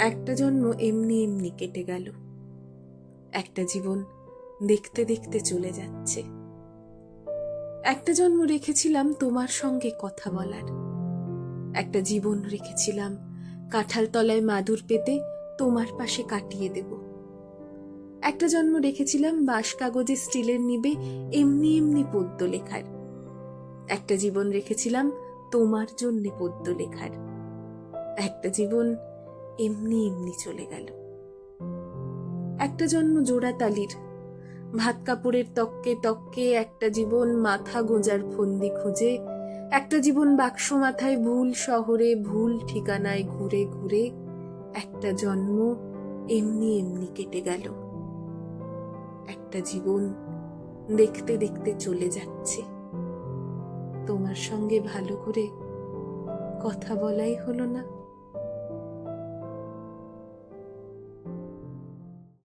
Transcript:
একটা জন্ম এমনি এমনি কেটে গেল। একটা জীবন দেখতে দেখতে চলে যাচ্ছে। একটা জন্ম রেখেছিলাম তোমার সঙ্গে কথা বলার। একটা জীবন রেখেছিলাম কাঁঠাল তলায় মাদুর পেতে তোমার পাশে কাটিয়ে দেব। একটা জন্ম রেখেছিলাম বাঁশ কাগজে স্টিলের নিবে এমনি এমনি পদ্য লেখার। একটা জীবন রেখেছিলাম তোমার জন্যে পদ্য লেখার। একটা জীবন এমনি এমনি চলে গেল। একটা জন্ম জোড়াতালির, ভাত কাপড়ের তককে তককে একটা জীবন মাথা গোঁজার ফন্দি খুঁজে, একটা জীবন বাক্স মাথায় ভুল শহরে ভুল ঠিকানায় ঘুরে ঘুরে, একটা জন্ম এমনি এমনি কেটে গেল। একটা জীবন দেখতে দেখতে চলে যাচ্ছে। তোমার সঙ্গে ভালো করে কথা বলাই হলো না।